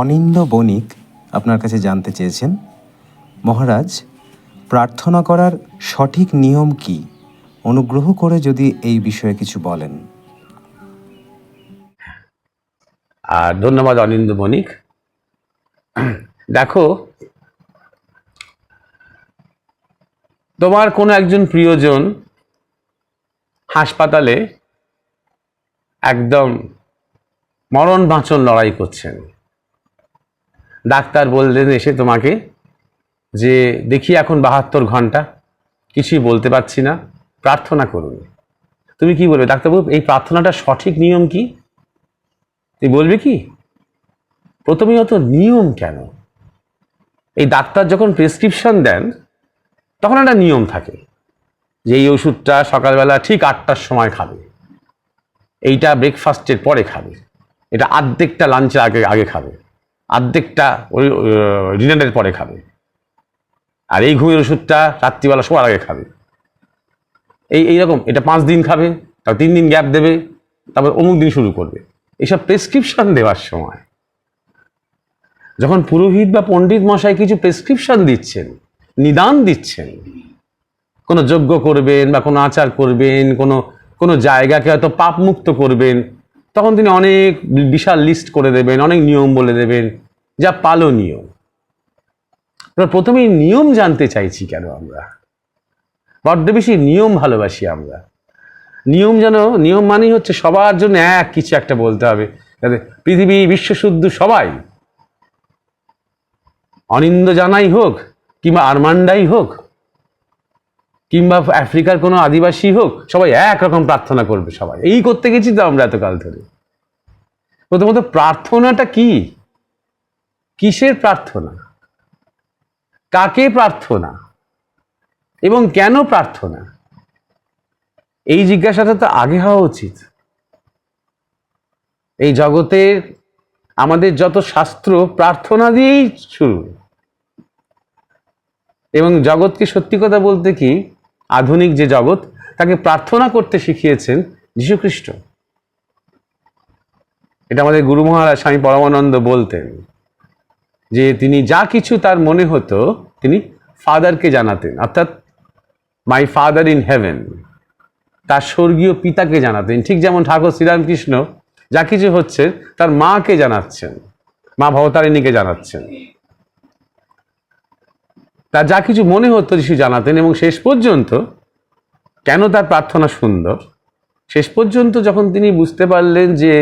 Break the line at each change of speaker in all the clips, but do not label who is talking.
অনিন্দ বণিক আপনার কাছে জানতে চেয়েছেন? মহারাজ, প্রার্থনা করার সঠিক নিয়ম কি? অনুগ্রহ করে যদি এই বিষয়ে কিছু বলেন।
আর ধন্যবাদ অনিন্দ বণিক। দেখো, তোমার কোনো একজন প্রিয়জন হাসপাতালে একদম মরণ বাঁচন লড়াই করছেন। ডাক্তার বললেন এসে তোমাকে যে দেখি এখন বাহাত্তর ঘণ্টা, কিছুই বলতে পারছি না, প্রার্থনা করুন। তুমি কি বলবে? ডাক্তারবাবু, এই প্রার্থনাটার সঠিক নিয়ম কি? তুই বলবি কি? প্রথমেই অত নিয়ম কেন? এই ডাক্তার যখন প্রেসক্রিপশন দেন, তখন একটা নিয়ম থাকে যে এই ওষুধটা সকালবেলা ঠিক আটটার সময় খাবে। এইটা ব্রেকফাস্টের পরে খাবে। এটা আর্ধেকটা লাঞ্চের আগে আগে খাবে। আর্ধেকটা ওই ডিনারের পরে খাবে। আর এই ঘুমের ওষুধটা রাত্রিবেলা শোয়ার আগে খাবে। এই এইরকম এটা পাঁচ দিন খাবে, তারপর তিন দিন গ্যাপ দেবে, তারপর অমুক দিন শুরু করবে। এইসব প্রেসক্রিপশন দেওয়ার সময়। যখন পুরোহিত বা পণ্ডিত মশাই কিছু প্রেসক্রিপশন দিচ্ছেন, নিদান দিচ্ছেন, কোনো যজ্ঞ করবেন বা কোনো আচার করবেন, কোনো কোনো জায়গাকে হয়তো পাপ মুক্ত করবেন তখন তিনি অনেক বিশাল লিস্ট করে দেবেন, অনেক নিয়ম বলে দেবেন, যা পালনীয়। প্রথমেই নিয়ম জানতে চাইছি কেন আমরা? বড্ড বেশি নিয়ম ভালোবাসি আমরা। নিয়ম যেন, নিয়ম মানেই হচ্ছে সবার জন্য এক কিছু একটা বলতে হবে। যাতে পৃথিবী বিশ্বশুদ্ধ সবাই অনিন্দ জানাই হোক কিংবা আরমান্ডাই হোক কিংবা আফ্রিকার কোনো আদিবাসী হোক, সবাই একরকম প্রার্থনা করবে সবাই। এই করতে গেছি তো আমরা এতকাল ধরে। প্রথমত প্রার্থনাটা কি? কিসের প্রার্থনা? কাকে প্রার্থনা? এবং কেন প্রার্থনা? এই জিজ্ঞাসাটা তো আগে হওয়া উচিত। এই জগতের আমাদের যত শাস্ত্র, প্রার্থনা দিয়েই শুরু। এবং জগৎকে সত্যি কথা বলতে কি আধুনিক যে জগৎ, তাকে প্রার্থনা করতে শিখিয়েছেন যীশুখ্রিস্ট এটা আমাদের গুরু মহারাজ স্বামী পরমানন্দ বলতেন যে তিনি যা কিছু তার মনে হতো, তিনি ফাদারকে জানাতেন। অর্থাৎ, মাই ফাদার ইন হেভেন তার স্বর্গীয় পিতাকে জানাতেন। ঠিক যেমন ঠাকুর শ্রীরামকৃষ্ণ যা কিছু হচ্ছে, তার মাকে জানাচ্ছেন, মা ভবতারিণীকে জানাচ্ছেন। তার যা কিছু মনে হতো যিশু জানাতেন এবং শেষ পর্যন্ত কেন তার প্রার্থনা সুন্দর? শেষ পর্যন্ত যখন তিনি বুঝতে পারলেন যে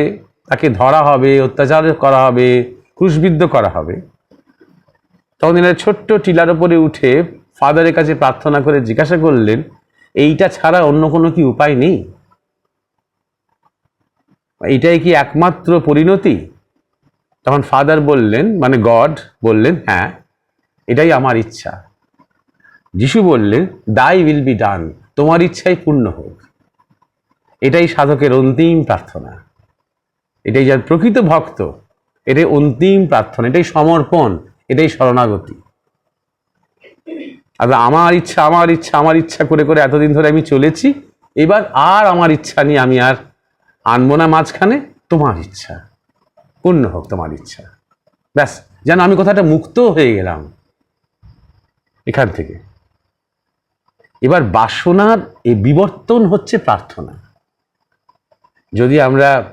তাকে ধরা হবে, অত্যাচার করা হবে, ক্রুশবিদ্ধ করা হবে, তখন এনারা ছোট্ট টিলার ওপরে উঠে ফাদারের কাছে প্রার্থনা করে জিজ্ঞাসা করলেন, এইটা ছাড়া অন্য কোনো কি উপায় নেই? এইটাই কি একমাত্র পরিণতি? তখন ফাদার বললেন মানে গড বললেন হ্যাঁ। এটাই আমার ইচ্ছা। যিশু বললেন দাই উইল বি ডান তোমার ইচ্ছাই পূর্ণ হোক। এটাই সাধকের অন্তিম প্রার্থনা। এটাই যার প্রকৃত ভক্ত, এটাই অন্তিম প্রার্থনা, এটাই সমর্পণ, এটাই শরণাগতি। আর আমার ইচ্ছা আমার ইচ্ছা আমার ইচ্ছা করে করে এতদিন ধরে আমি চলেছি, এবার আর আমার ইচ্ছা নিয়ে আমি আর আনব না মাঝখানে, তোমার ইচ্ছা। পূর্ণ হোক তোমার ইচ্ছা। ব্যাস, যেন আমি কথাটা মুক্ত হয়ে গেলাম। এখান থেকে। এবার বাসনার এই বিবর্তন হচ্ছে প্রার্থনা। যদি আমরা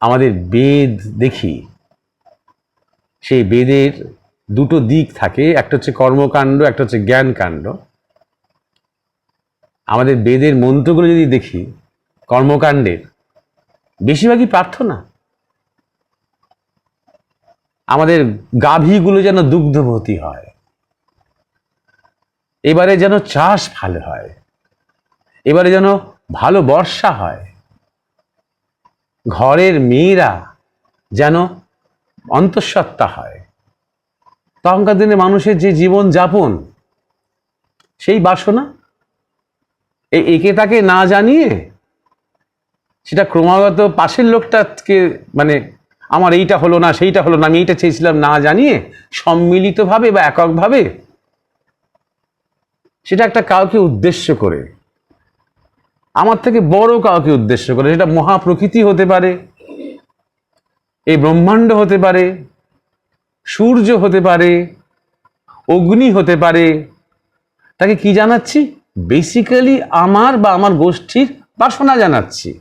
আমাদের বেদ দেখি, সেই বেদের দুটো দিক থাকে, একটা হচ্ছে কর্মকাণ্ড, একটা হচ্ছে জ্ঞানকাণ্ড। আমাদের বেদের মন্ত্রগুলো যদি দেখি, কর্মকাণ্ডের, বেশিরভাগই প্রার্থনা। আমাদের গাভীগুলো যেন দুগ্ধবতী হয় এবারে যেন চাষ ভালো হয়, এবারে যেন ভালো বর্ষা হয়। ঘরের মেয়েরা যেন অন্তঃসত্ত্বা হয়। তখনকার দিনে মানুষের যে জীবন যাপন, সেই বাসনা এই একে তাকে না জানিয়ে সেটা ক্রমাগত পাশের লোকটাকে মানে আমার এইটা হলো না, সেইটা হলো না, আমি এইটা চেয়েছিলাম না জানিয়ে সম্মিলিতভাবে বা এককভাবে সেটা একটা কাউকে উদ্দেশ্য করে। আমার থেকে বড় কাউকে উদ্দেশ্য করে, সেটা মহাপ্রকৃতি হতে পারে, এই ব্রহ্মাণ্ড হতে পারে, সূর্য হতে পারে, অগ্নি হতে পারে। তাকে কি জানাচ্ছি? বেসিক্যালি আমার বা আমার গোষ্ঠীর বাসনা জানাচ্ছি।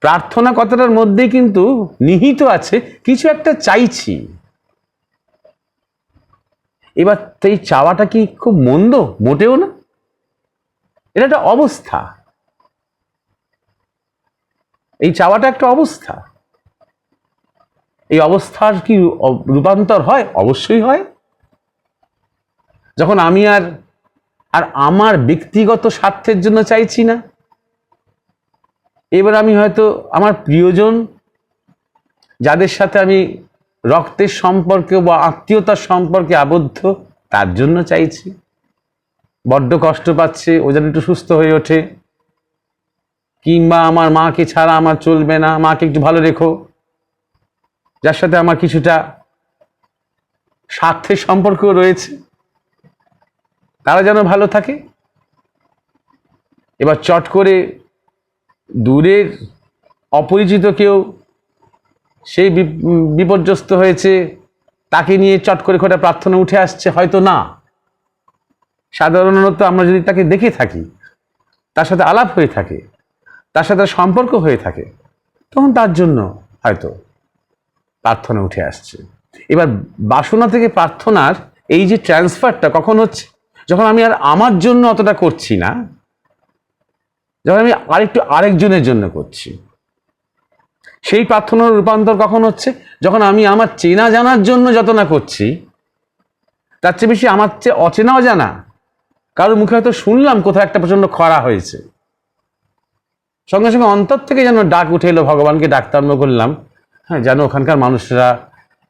প্রার্থনা কথাটার মধ্যে কিন্তু নিহিত আছে, কিছু একটা চাইছি। এবার সেই চাওয়াটা কি খুব মন্দ? মোটেও না। এটা একটা অবস্থা। এই চাওয়াটা একটা অবস্থা। এই অবস্থার কি রূপান্তর হয়? অবশ্যই হয়। যখন আমি আর আর আমার ব্যক্তিগত স্বার্থের জন্য চাইছি না, এবার আমি হয়তো আমার প্রিয়জন, যাদের সাথে আমি রক্তের সম্পর্কে বা আত্মীয়তার সম্পর্কে আবদ্ধ, তার জন্য চাইছি। বড্ড কষ্ট পাচ্ছে, ও যেন একটু সুস্থ হয়ে ওঠে। কিংবা আমার মাকে ছাড়া আমার চলবে না, মাকে একটু ভালো রেখো। যার সাথে আমার কিছুটা স্বার্থের সম্পর্কও রয়েছে। তারা যেন ভালো থাকে। এবার চট করে দূরের, অপরিচিত কেউ সেই বিপ- বিপর্যস্ত হয়েছে, তাকে নিয়ে চট করে করে প্রার্থনা উঠে আসছে, হয়তো না। সাধারণত আমরা যদি তাকে দেখে থাকি, তার সাথে আলাপ হয়ে থাকে, তার সাথে সম্পর্ক হয়ে থাকে, তখন তার জন্য হয়তো প্রার্থনা উঠে আসছে। এবার বাসনা থেকে প্রার্থনার এই যে ট্রান্সফারটা কখন হচ্ছে? যখন আমি আর আমার জন্য অতটা করছি না, যখন আমি আরেকটু আরেকজনের জন্য করছি সেই প্রার্থনার রূপান্তর কখন হচ্ছে? যখন আমি আমার চেনা জানার জন্য যত না করছি, তার চেয়ে বেশি আমার চেয়ে অচেনাও জানা কারোর মুখে হয়তো শুনলাম কোথাও একটা প্রচণ্ড খরা হয়েছে। সঙ্গে সঙ্গে অন্তর থেকে যেন ডাক উঠে এলো, ভগবানকে ডাকতে আরম্ভ করলাম। হ্যাঁ যেন ওখানকার মানুষরা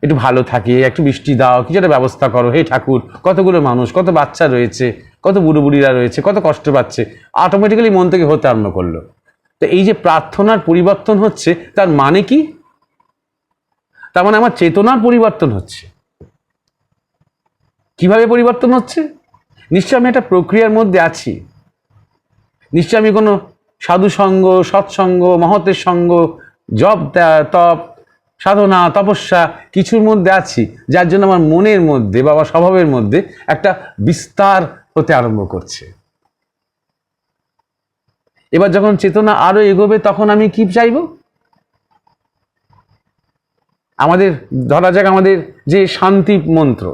একটু ভালো থাকে, একটু বৃষ্টি দাও, কিছু একটা ব্যবস্থা করো। হে ঠাকুর, কতগুলো মানুষ, কত বাচ্চা রয়েছে, কত বুড়ো বুড়িরা রয়েছে, কত কষ্ট পাচ্ছে। অটোমেটিক্যালি মন থেকে হতে আরম্ভ করল। তো এই যে প্রার্থনার পরিবর্তন হচ্ছে, তার মানে কি? তার মানে আমার চেতনার পরিবর্তন হচ্ছে। কীভাবে পরিবর্তন হচ্ছে? নিশ্চয় আমি একটা প্রক্রিয়ার মধ্যে আছি। নিশ্চয় আমি কোনো সাধু সঙ্গ, সৎসঙ্গ, মহতের সঙ্গ তা- তপ, সাধনা, তপস্যা কিছুর মধ্যে আছি, যার জন্য আমার মনের মধ্যে বা আমার স্বভাবের মধ্যে একটা বিস্তার হতে আরম্ভ করছে। এবার যখন চেতনা আরও এগোবে, তখন আমি কি চাইব? আমাদের, ধরা যাক আমাদের যে শান্তি মন্ত্র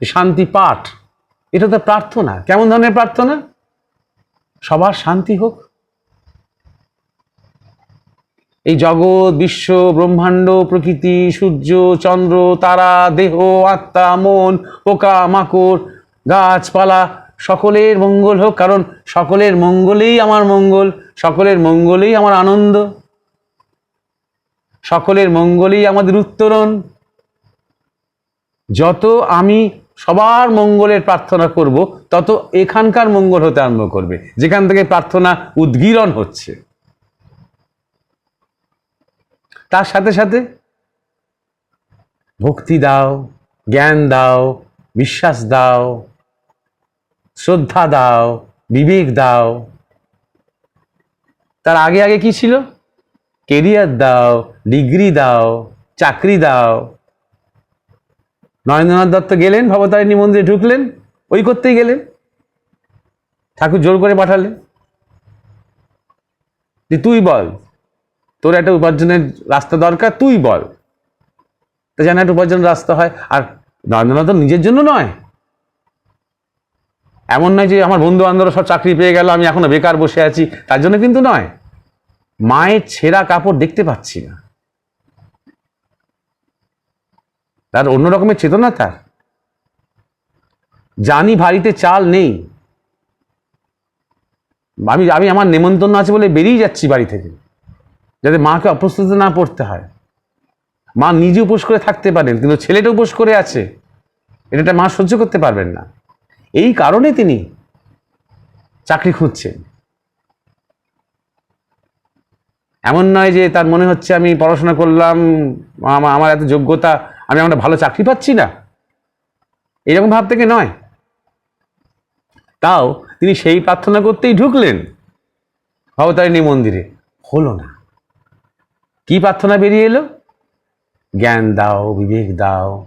শান্তি পাঠ, এটা তো প্রার্থনা। কেমন ধরনের প্রার্থনা? সবার শান্তি হোক। এই জগৎ, বিশ্ব, ব্রহ্মাণ্ড, প্রকৃতি, সূর্য, চন্দ্র, তারা, দেহ, আত্মা, মন, পোকা, মাকড়, গাছপালা সকলের মঙ্গল হোক, কারণ সকলের মঙ্গলেই আমার মঙ্গল, সকলের মঙ্গলেই আমার আনন্দ, সকলের মঙ্গলেই আমাদের উত্তরণ। যত আমি সবার মঙ্গলের প্রার্থনা করব, তত এখানকার মঙ্গল হতে আরম্ভ করবে, যেখান থেকে প্রার্থনা উদ্গীরণ হচ্ছে। তার সাথে সাথে ভক্তি দাও, জ্ঞান দাও, বিশ্বাস দাও শ্রদ্ধা দাও, বিবেক দাও। তার আগে আগে কি ছিল? কেরিয়ার দাও, ডিগ্রি দাও, চাকরি দাও। নরেন্দ্রনাথ দত্ত গেলেন, ভবতারিণী মন্দিরে ঢুকলেন, ওই করতেই গেলেন। ঠাকুর জোর করে পাঠালেন। যে তুই বল, তোর একটা উপার্জনের রাস্তা দরকার, তুই বল। তা যেন একটা উপার্জনের রাস্তা হয়, আর নরেন্দ্রনাথ নিজের জন্য নয়। এমন নয় যে আমার বন্ধু বান্ধবরা সব চাকরি পেয়ে গেল, আমি এখনও বেকার বসে আছি। তার জন্য কিন্তু নয়। মায়ের ছেঁড়া কাপড় দেখতে পাচ্ছি না। তার অন্য রকমের চেতনা তার। জানি বাড়িতে চাল নেই। আমি আমি আমার নেমন্তন্ন আছে বলে বেরিয়ে যাচ্ছি বাড়ি থেকে, যাতে মাকে অপ্রস্তুত না পড়তে হয়। মা নিজে উপোস করে থাকতে পারেন, কিন্তু ছেলেটা উপোস করে আছে। এটা মা সহ্য করতে পারবেন না। এই কারণে তিনি চাকরি খুঁজছেন। এমন নয় যে তার মনে হচ্ছে আমি পড়াশোনা করলাম আমার এত যোগ্যতা, আমি আমরা ভালো চাকরি পাচ্ছি না। এরকম ভাব থেকে নয়। তাও তিনি সেই প্রার্থনা করতেই ঢুকলেন। ভবতারিণী মন্দিরে। হলো না। কি প্রার্থনা বেরিয়ে এলো? জ্ঞান দাও, বিবেক দাও।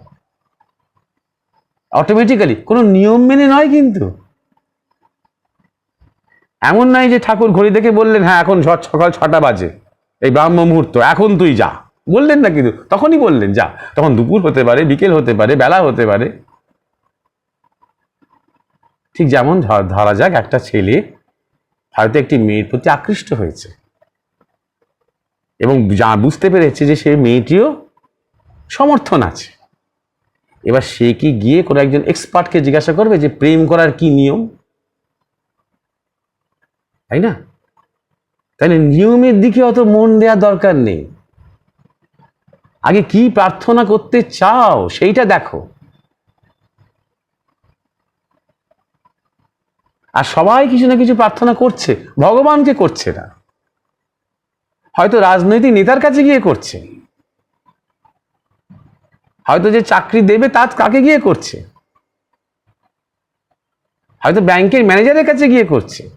অটোমেটিক্যালি কোনো নিয়ম মেনে নয় কিন্তু। এমন নয় যে ঠাকুর ঘড়ি দেখে বললেন হ্যাঁ এখন সকাল ছটা বাজে, এই ব্রাহ্ম মুহূর্ত, এখন তুই যা। বললেন না কিন্তু, তখনই বললেন, যা। তখন দুপুর হতে পারে, বিকেল হতে পারে, বেলা হতে পারে। ঠিক যেমন ধরা যাক, একটা ছেলে হয়তো একটি মেয়ের প্রতি আকৃষ্ট হয়েছে। এবং যা বুঝতে পেরেছে যে সে মেয়েটিও সমর্থন আছে। এবার সে কি গিয়ে কোনো একজন এক্সপার্টকে জিজ্ঞাসা করবে যে প্রেম করার কি নিয়ম? তাই না? তাহলে নিয়মের দিকে অত মন দেওয়ার দরকার নেই। আগে কি প্রার্থনা করতে চাও সেইটা দেখো। আর সবাই কিছু না কিছু প্রার্থনা করছে, ভগবানকে করছে না। হয়তো রাজনৈতিক নেতার কাছে গিয়ে করছে। হয়তো যে চাকরি দেবে তার কাকে গিয়ে করছে? হয়তো ব্যাংকের ম্যানেজারের কাছে গিয়ে করছে।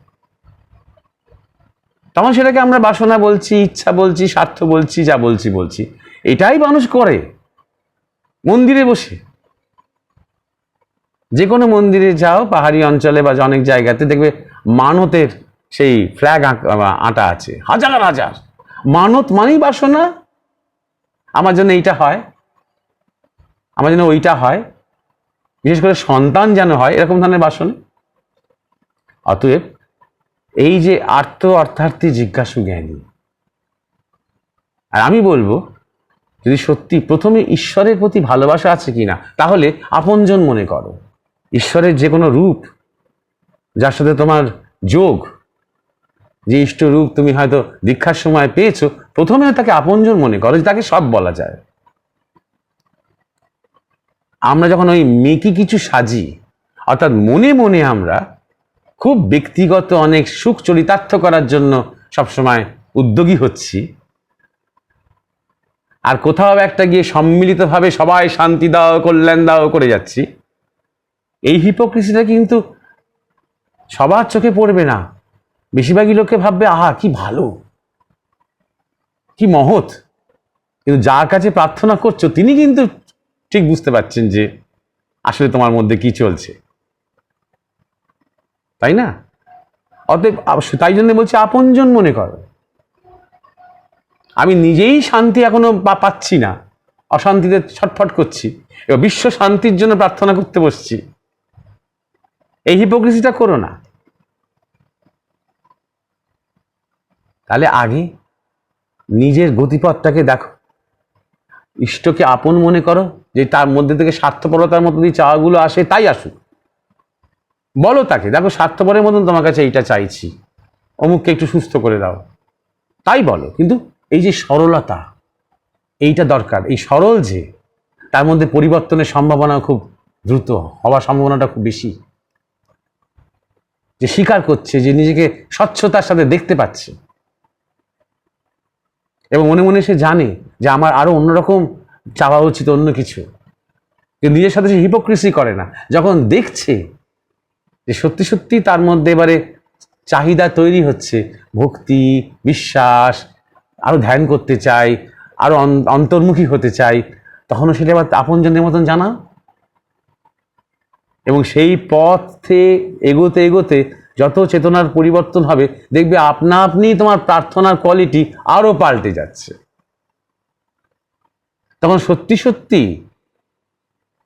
তখন সেটাকে আমরা বাসনা বলছি, ইচ্ছা বলছি, স্বার্থ বলছি, যা বলছি বলছি। এটাই মানুষ করে মন্দিরে বসে। যে কোনো মন্দিরে যাও, পাহাড়ি অঞ্চলে বা অনেক জায়গাতে দেখবে মানতের সেই ফ্ল্যাগ আটা আছে। হাজার হাজার। মানত মানেই বাসনা। আমার জন্য এইটা হয়। আমার জন্য ওইটা হয়, বিশেষ করে সন্তান যেন হয়, এরকম ধরনের বাসন। অতএব এই যে আর্ত অর্থার্থী জিজ্ঞাসু জ্ঞানী। আর আমি বলব, যদি সত্যি প্রথমে ঈশ্বরের প্রতি ভালোবাসা আছে কিনা, তাহলে আপনজন মনে করো, ঈশ্বরের যে কোনো রূপ, যার সাথে তোমার যোগ, যে ইষ্ট রূপ তুমি হয়তো দীক্ষার সময় পেয়েছ, প্রথমে তাকে আপনজন মনে করো, যে তাকে সব বলা যায়। আমরা যখন ওই মেকি কিছু সাজি, অর্থাৎ মনে মনে আমরা খুব ব্যক্তিগত অনেক সুখ চরিতার্থ করার জন্য সবসময় উদ্যোগী হচ্ছি, আর কোথাও একটা গিয়ে সম্মিলিতভাবে সবাই শান্তি দাও, কল্যাণ দাও করে যাচ্ছি, এই হিপোক্রেসিটা কিন্তু সবার চোখে পড়বে না। বেশিরভাগই লোকে ভাববে, আহা, কি ভালো, কি মহৎ। কিন্তু যার কাছে প্রার্থনা করছ, তিনি কিন্তু ঠিক বুঝতে পারছেন যে আসলে তোমার মধ্যে কি চলছে। তাই না? অতএব তাই জন্য বলছি আপনজন মনে করো। আমি নিজেই শান্তি এখনও পাচ্ছি না। অশান্তিতে ছটফট করছি। এবার বিশ্ব শান্তির জন্য প্রার্থনা করতে বসছি। এই হিপোক্রেসিটা করো না। তাহলে আগে নিজের গতিপথটাকে দেখো। ইষ্টকে আপন মনে করো। যে তার মধ্যে থেকে স্বার্থপরতার মতো দিয়ে চাওয়াগুলো আসে, তাই আসুক। বলো তাকে, দেখো স্বার্থপরের মতন তোমার কাছে এইটা চাইছি। অমুককে একটু সুস্থ করে দাও। তাই বলো, কিন্তু এই যে সরলতা, এইটা দরকার। এই সরল যে, তার মধ্যে পরিবর্তনের সম্ভাবনা খুব দ্রুত, হওয়ার সম্ভাবনাটা খুব বেশি। যে স্বীকার করছে, যে নিজেকে স্বচ্ছতার সাথে দেখতে পাচ্ছে। এবং মনে মনে সে জানে যে আমার আরও অন্যরকম চাওয়া উচিত অন্য কিছু। কিন্তু নিজের সাথে সে হিপোক্রেসি করে না। যখন দেখছে যে সত্যি সত্যি তার মধ্যে এবারে চাহিদা তৈরি হচ্ছে, ভক্তি, বিশ্বাস আরও ধ্যান করতে চাই আরও অন্তর্মুখী হতে চাই তখনও সেটা আবার আপনজনের মতন জানা। এবং সেই পথে এগোতে এগোতে যত চেতনার পরিবর্তন হবে, দেখবে আপনা আপনি তোমার প্রার্থনার কোয়ালিটি আরও পাল্টে যাচ্ছে। তখন সত্যি সত্যি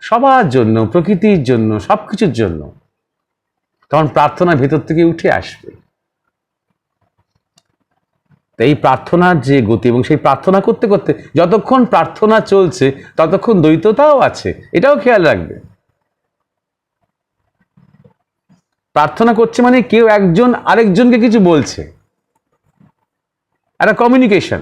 সবার জন্য, প্রকৃতির জন্য সব কিছুর জন্য তখন প্রার্থনা ভেতর থেকে উঠে আসবে। এই প্রার্থনার যে গতি এবং সেই প্রার্থনা করতে করতে যতক্ষণ প্রার্থনা চলছে, ততক্ষণ দ্বৈততাও আছে, এটাও খেয়াল রাখবে। প্রার্থনা করছে মানে কেউ একজন আরেকজনকে কিছু বলছে। একটা কমিউনিকেশন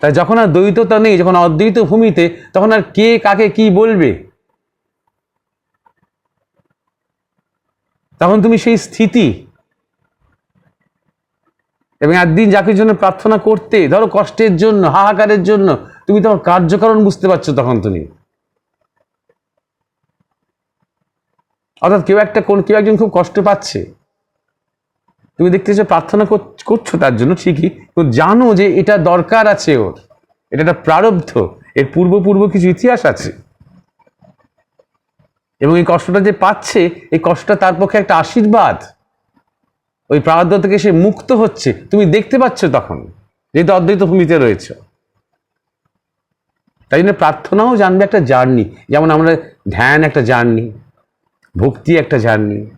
তাই যখন আর দ্বৈততা নেই, যখন অদ্বৈত ভূমিতে, তখন আর কে কাকে কি বলবে? তখন তুমি সেই স্থিতি। এবং একদিন যাকে জন্য প্রার্থনা করতে, ধরো কষ্টের জন্য, হাহাকারের জন্য, তুমি তখন কার্যকারণ বুঝতে পারছ তখন তুমি। অর্থাৎ কেউ একটা কোন, কেউ একজন খুব কষ্ট পাচ্ছে। তুমি দেখতেছো প্রার্থনা কর- করছ তার জন্য ঠিকই তো জানো যে এটা দরকার আছে ওর। এটা একটা প্রারব্ধ। এর পূর্ব পূর্ব কিছু ইতিহাস আছে। এবং এই কষ্টটা যে পাচ্ছে, এই কষ্টটা তার পক্ষে একটা আশীর্বাদ। ওই প্রারব্ধ থেকে সে মুক্ত হচ্ছে। তুমি দেখতে পাচ্ছ তখন, যেহেতু অদ্বৈত ভূমিতে রয়েছে। তাই জন্য প্রার্থনাও জানবে একটা জার্নি। যেমন আমরা ধ্যান একটা জার্নি, ভক্তি একটা জার্নি।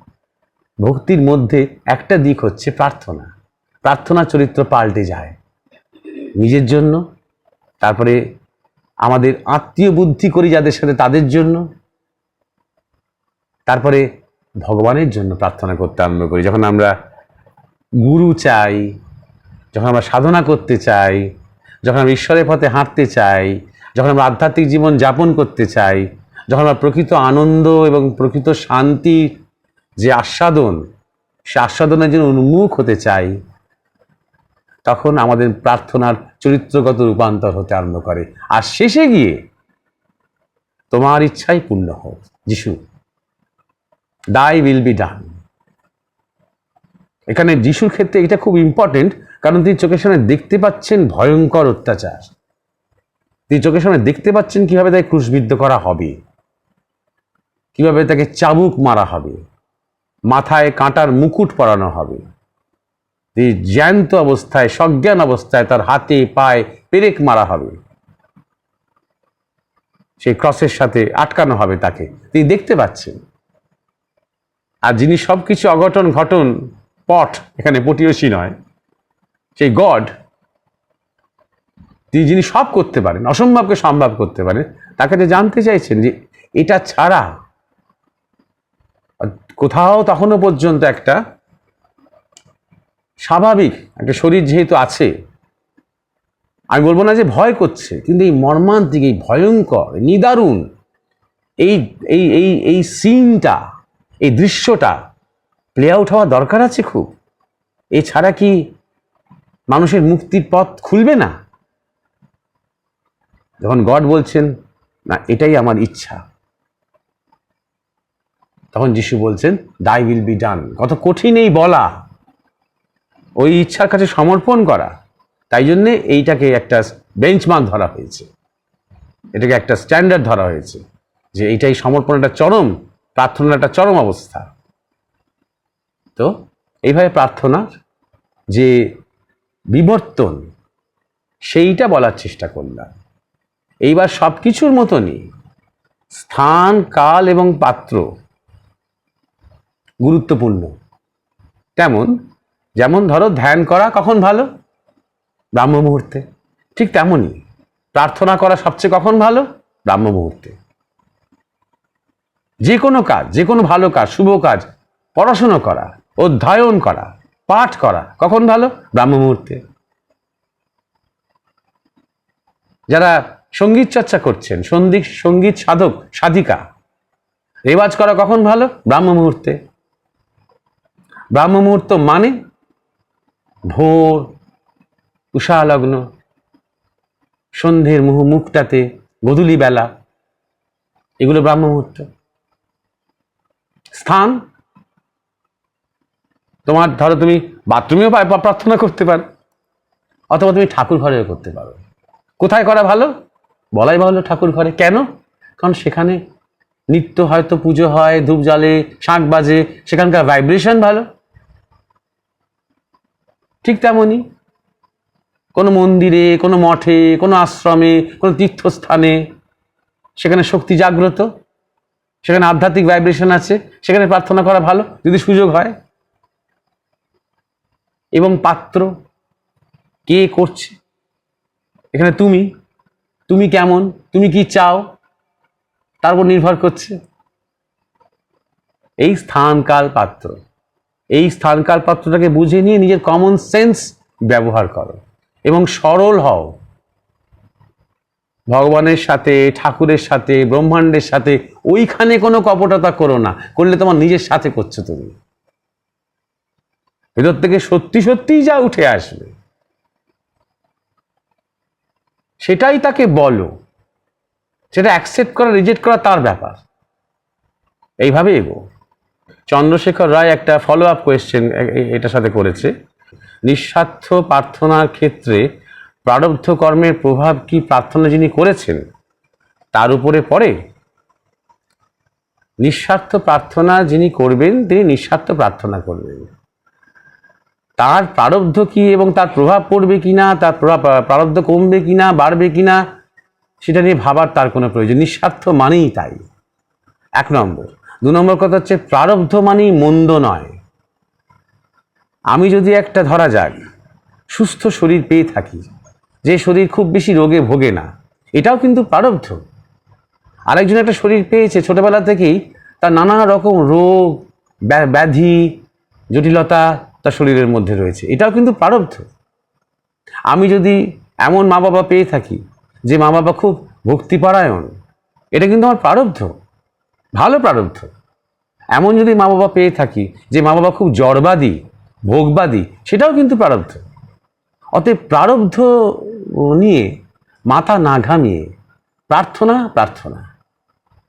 ভক্তির মধ্যে একটা দিক হচ্ছে প্রার্থনা। প্রার্থনা চরিত্র পাল্টে যায়। নিজের জন্য, তারপরে আমাদের আত্মীয় বুদ্ধি করি যাদের সাথে তাদের জন্য, তারপরে ভগবানের জন্য প্রার্থনা করতে আরম্ভ করি। যখন আমরা গুরু চাই, যখন আমরা সাধনা করতে চাই, যখন আমরা ঈশ্বরের পথে হাঁটতে চাই, যখন আমরা আধ্যাত্মিক জীবন যাপন করতে চাই, যখন আমরা প্রকৃত আনন্দ এবং প্রকৃত শান্তি যে আস্বাদন, সে আস্বাদনের জন্য উন্মুখ হতে চাই, তখন আমাদের প্রার্থনার চরিত্রগত রূপান্তর হতে আরম্ভ করে। আর শেষে গিয়ে তোমার ইচ্ছাই পূর্ণ হোক। যিশু দাই উইল বি ডান এখানে যিশুর ক্ষেত্রে এটা খুব ইম্পর্টেন্ট কারণ তিনি চোখের সামনে দেখতে পাচ্ছেন ভয়ঙ্কর অত্যাচার। তিনি চোখের সামনে দেখতে পাচ্ছেন কীভাবে তাকে ক্রুশবিদ্ধ করা হবে, কীভাবে তাকে চাবুক মারা হবে। মাথায় কাঁটার মুকুট পরানো হবে। তিনি জ্যান্ত অবস্থায়, সজ্ঞান অবস্থায় তার হাতে পায়ে পেরেক মারা হবে। সেই ক্রসের সাথে আটকানো হবে তাকে। তিনি দেখতে পাচ্ছেন। আর যিনি সবকিছু অঘটন, ঘটন, পট এখানে পটিয়সী নয়, সেই গড, তিনি যিনি সব করতে পারেন, অসম্ভবকে সম্ভব করতে পারেন, তাকে যে জানতে চাইছেন যে এটা ছাড়া কোথাও তখনও পর্যন্ত একটা স্বাভাবিক একটা শরীর যেহেতু আছে, আমি বলব না যে ভয় করছে, কিন্তু এই মর্মান্তিক, এই ভয়ঙ্কর নিদারুণ, এই এই এই এই সিনটা এই দৃশ্যটা প্লে আউট হওয়া দরকার আছে খুব। এছাড়া কি মানুষের মুক্তির পথ খুলবে না? যখন গড বলছেন, না, এটাই আমার ইচ্ছা। তখন যিশু বলছেন দাই উইল বি ডান কত কঠিন এই বলা। ওই ইচ্ছার কাছে সমর্পণ করা। তাই জন্যে এইটাকে একটা বেঞ্চমার্ক ধরা হয়েছে। এটাকে একটা স্ট্যান্ডার্ড ধরা হয়েছে যে এইটাই সমর্পণ একটা চরম প্রার্থনার একটা চরম অবস্থা। তো এইভাবে প্রার্থনার যে বিবর্তন, সেইটা বলার চেষ্টা করলাম। এইবার সব কিছুর মতনই স্থান, কাল এবং পাত্র গুরুত্বপূর্ণ। তেমন যেমন ধরো ধ্যান করা কখন ভালো? ব্রাহ্ম মুহূর্তে। ঠিক তেমনই। প্রার্থনা করা সবচেয়ে কখন ভালো? ব্রাহ্ম মুহূর্তে। যে কোনো কাজ যে কোনো ভালো কাজ, শুভ কাজ, পড়াশুনো করা, অধ্যয়ন করা, পাঠ করা কখন ভালো? ব্রাহ্ম মুহূর্তে। যারা সংগীত চর্চা করছেন সংগীত সংগীত সাধক, সাধিকা, রেওয়াজ করা কখন ভালো? ব্রাহ্ম মুহূর্তে। ব্রাহ্ম মুহূর্ত মানে ভোর, উষালগ্ন, সন্ধ্যের মুহ মুখটাতে গধূলি বেলা। এগুলো ব্রাহ্ম মুহূর্ত স্থান? তোমার ধরো তুমি বাথরুমেও প্রার্থনা করতে পারো, অথবা তুমি ঠাকুর ঘরেও করতে পারো। কোথায় করা ভালো? বলাই ভালো ঠাকুর ঘরে। কেন? কারণ সেখানে নিত্য হয়তো পুজো হয় ধূপ জ্বালে শাঁখ বাজে, সেখানকার ভাইব্রেশন ভালো। ঠিক তেমনই। কোনো মন্দিরে, কোনো মঠে, কোনো আশ্রমে, কোনো তীর্থস্থানে, সেখানে শক্তি জাগ্রত, সেখানে আধ্যাত্মিক ভাইব্রেশন আছে, সেখানে প্রার্থনা করা ভালো, যদি সুযোগ হয়। এবং পাত্র, কে করছে? এখানে তুমি তুমি কেমন, তুমি কি চাও? তার উপর নির্ভর করছে। এই স্থান কাল পাত্র। এই স্থানকাল পাত্রটাকে বুঝে নিয়ে নিজের কমন সেন্স ব্যবহার করো এবং সরল হও। ভগবানের সাথে, ঠাকুরের সাথে, ব্রহ্মাণ্ডের সাথে ওইখানে কোনো কপটতা করো না, করলে তোমার নিজের সাথে করছ তুমি। ভেতর থেকে সত্যি সত্যিই যা উঠে আসবে। সেটাই তাকে বলো। সেটা অ্যাকসেপ্ট করা রিজেক্ট করা তার ব্যাপার। এইভাবে এগো। চন্দ্রশেখর রায় একটা ফলো আপ কোয়েশ্চেন এটার সাথে করেছে। নিঃস্বার্থ প্রার্থনার ক্ষেত্রে প্রারব্ধ কর্মের প্রভাব কি প্রার্থনা যিনি করেছেন, তার উপরে পড়ে? নিঃস্বার্থ প্রার্থনা যিনি করবেন, তিনি নিঃস্বার্থ প্রার্থনা করবেন। তার প্রারব্ধ কি এবং তার প্রভাব পড়বে কি না তার প্রভাব, প্রারব্ধ কমবে কি না বাড়বে কিনা, সেটা নিয়ে ভাবার তার কোনো প্রয়োজন নিঃস্বার্থ মানেই তাই। এক নম্বর দু নম্বর কথা হচ্ছে, প্রারব্ধ মানেই মন্দ নয়। আমি যদি একটা, ধরা যাক, সুস্থ শরীর পেয়ে থাকি, যে শরীর খুব বেশি রোগে ভোগে না, এটাও কিন্তু প্রারব্ধ। আরেকজন একটা শরীর পেয়েছে ছোটবেলা থেকেই, তার নানা রকম রোগ, ব্যা- ব্যাধি, জটিলতা তার শরীরের মধ্যে রয়েছে, এটাও কিন্তু প্রারব্ধ। আমি যদি এমন মা বাবা পেয়ে থাকি, যে মা বাবা খুব ভক্তিপরায়ণ, এটা কিন্তু আমার প্রারব্ধ। ভালো প্রারব্ধ এমন যদি মা বাবা পেয়ে থাকি যে মা বাবা খুব জড়বাদী, ভোগবাদী, সেটাও কিন্তু প্রারব্ধ অতএব প্রারব্ধ নিয়ে মাথা না ঘামিয়ে প্রার্থনা প্রার্থনা।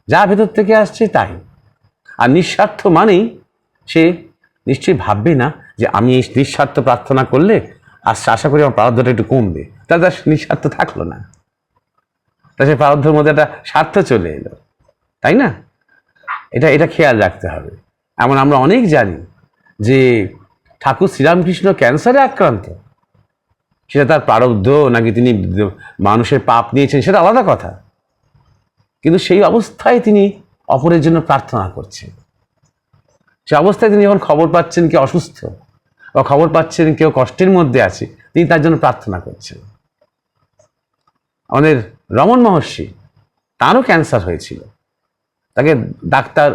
যা ভেতর থেকে আসছে তাই। আর নিঃস্বার্থ মানেই সে নিশ্চয়ই ভাববে না যে আমি এই নিঃস্বার্থ প্রার্থনা করলে আর আশা করি আমার প্রারব্ধটা একটু কমবে। তাহলে তার নিঃস্বার্থ থাকল না। তা সে প্রারব্ধের মধ্যে একটা স্বার্থ চলে এলো। তাই না? এটা এটা খেয়াল রাখতে হবে। এমন আমরা অনেক জানি যে ঠাকুর শ্রীরামকৃষ্ণ ক্যান্সারে আক্রান্ত। সেটা তার প্রারব্ধ নাকি তিনি মানুষের পাপ নিয়েছেন সেটা আলাদা কথা। কিন্তু সেই অবস্থায় তিনি অপরের জন্য প্রার্থনা করছেন। সে অবস্থায় তিনি যখন খবর পাচ্ছেন কেউ অসুস্থ বা খবর পাচ্ছেন কেউ কষ্টের মধ্যে আছে, তিনি তার জন্য প্রার্থনা করছেন। আমাদের রমন মহর্ষি, তারও ক্যান্সার হয়েছিল। তাকে ডাক্তার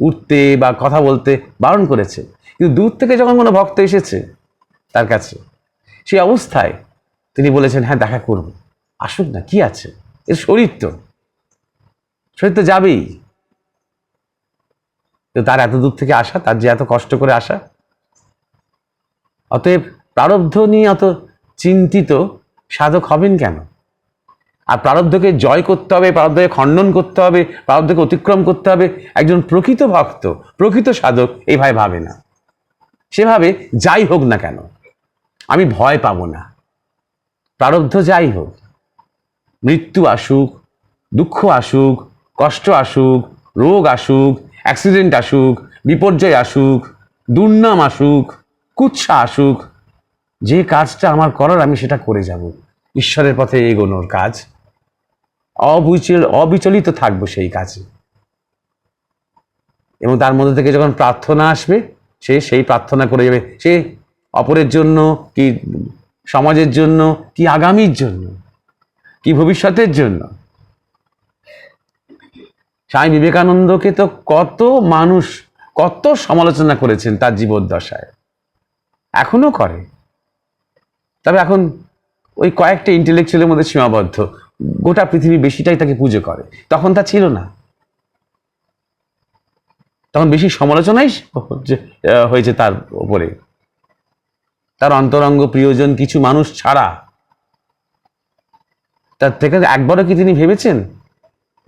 উঠতে বা কথা বলতে বারণ করেছে। কিন্তু দূর থেকে যখন কোনো ভক্ত এসেছে তার কাছে, সেই অবস্থায় তিনি বলেছেন হ্যাঁ দেখা করব। আসুক না, কি আছে? এর শরীর তো। শরীর তো যাবেই। তো তার এত দূর থেকে আসা, তার যে এত কষ্ট করে আসা। অতএব প্রারব্ধ নিয়ে অত চিন্তিত সাধক হবেন কেন? আর প্রারব্ধকে জয় করতে হবে, প্রারব্ধকে খণ্ডন করতে হবে, প্রারব্ধকে অতিক্রম করতে হবে। একজন প্রকৃত ভক্ত, প্রকৃত সাধক এইভাবে ভাবে না। সেভাবে যাই হোক না কেন, আমি ভয় পাবো না। প্রারব্ধ যাই হোক, মৃত্যু আসুক, দুঃখ আসুক, কষ্ট আসুক, রোগ আসুক অ্যাক্সিডেন্ট আসুক, বিপর্যয় আসুক, দুর্নাম আসুক, কুৎসা আসুক, যে কাজটা আমার করার আমি সেটা করে যাব। ঈশ্বরের পথে এগোনোর কাজ। অবিচল, অবিচলিত থাকব সেই কাজে। এবং তার মধ্যে থেকে যখন প্রার্থনা আসবে, সে সেই প্রার্থনা করে যাবে। সে অপরের জন্য কি সমাজের জন্য, কি আগামীর জন্য, কি ভবিষ্যতের জন্য? স্বামী বিবেকানন্দকে তো কত মানুষ, কত সমালোচনা করেছেন তার জীবদ্দশায়। এখনও করে। তবে এখন ওই কয়েকটা ইন্টেলেকচুয়ালের মধ্যে সীমাবদ্ধ। গোটা পৃথিবী বেশিটাই তাকে পুজো করে। তখন তা ছিল না। তখন বেশি সমালোচনাই হয়েছে তার উপরে। তার অন্তরঙ্গ প্রিয়জন কিছু মানুষ ছাড়া। তার থেকে একবারও কি তিনি ভেবেছেন?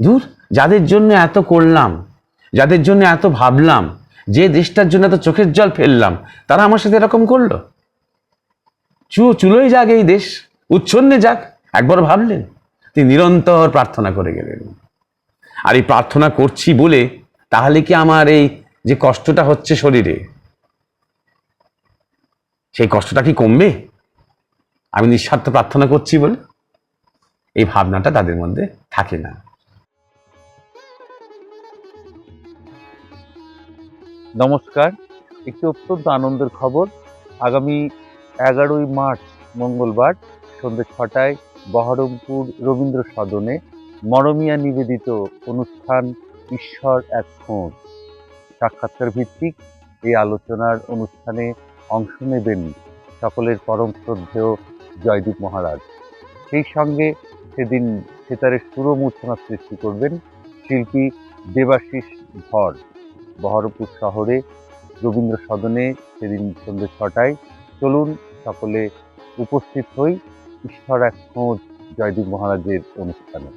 দূর যাদের জন্য এত করলাম, যাদের জন্য এত ভাবলাম, যে দেশটার জন্য এত চোখের জল ফেললাম, তারা আমার সাথে এরকম করল? চু চুলোই যাক এই দেশ, উচ্ছন্নে যাক একবার ভাবলেন? তিনি নিরন্তর প্রার্থনা করে গেলেন। আর এই প্রার্থনা করছি বলে তাহলে কি আমার এই যে কষ্টটা হচ্ছে শরীরে, সেই কষ্টটা কি কমবে? আমি নিঃস্বার্থ প্রার্থনা করছি বলে এই ভাবনাটা তাদের মধ্যে থাকে না।
নমস্কার, একটি অত্যন্ত আনন্দের খবর। আগামী এগারোই মার্চ মঙ্গলবার সন্ধ্যে ছটায় বহরমপুর রবীন্দ্র সদনে মরমিয়া নিবেদিত অনুষ্ঠান ঈশ্বর এক খোঁজ। সাক্ষাৎকার ভিত্তিক এই আলোচনার অনুষ্ঠানে অংশ নেবেন সকলের পরম শ্রদ্ধেয় জয়দীপ মহারাজ। সেই সঙ্গে সেদিন সেতারের সুরমূর্ছনা সৃষ্টি করবেন শিল্পী দেবাশিস ধর। বহরমপুর শহরে রবীন্দ্র সদনে সেদিন সন্ধ্যে ছটায় চলুন সকলে উপস্থিত হই ঈশ্বর এক খোঁজ জয়দীপ মহারাজের অনুষ্ঠানে।